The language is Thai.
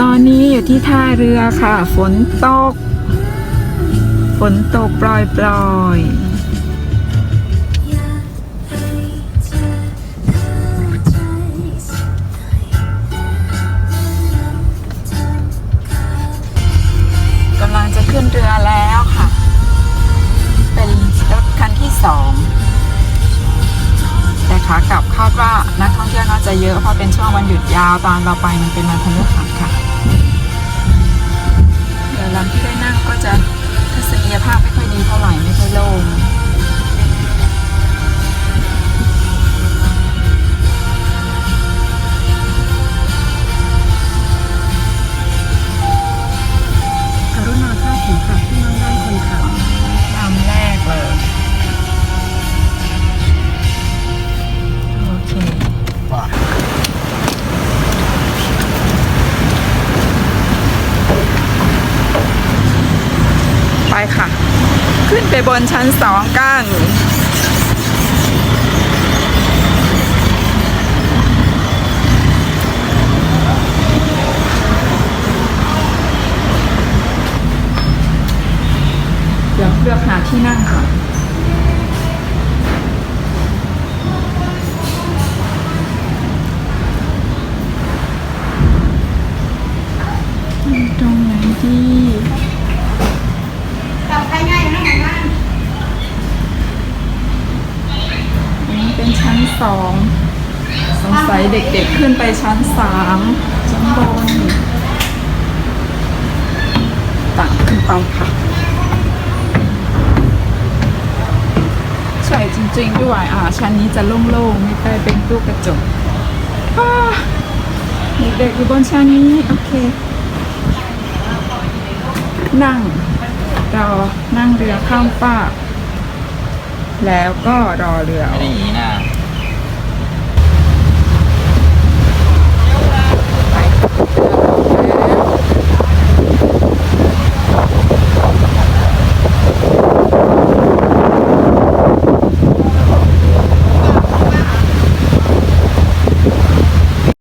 ตอนนี้อยู่ที่ท่าเรือค่ะ ฝนตก ฝนตกปล่อยปลอยกำลังจะขึ้นเรือแล้วค่ะ เป็นรถคันที่สองแต่ขากลับคาดว่านักท่องเที่ยวน่าจะเยอะเพราะเป็นช่วงวันหยุดยาวตอนเราไปมันเป็นวันพฤหัส ไปค่ะ ขึ้นไปบนชั้นสองกันเดี๋ยวเลือกหาที่นั่งค่ะ สองสงสัยเด็กๆขึ้นไปชั้นสามชั้นบนต่างขึ้นไปค่ะใช่จริงๆด้วยอ่าชั้นนี้จะโล่งๆไม่ได้เป็นตู้กระจกเด็กๆอยู่บนชั้นนี้โอเค นั่งรอนั่งเรือข้ามฟากแล้วก็รอเรือไม่ได้อย่างนี้นะ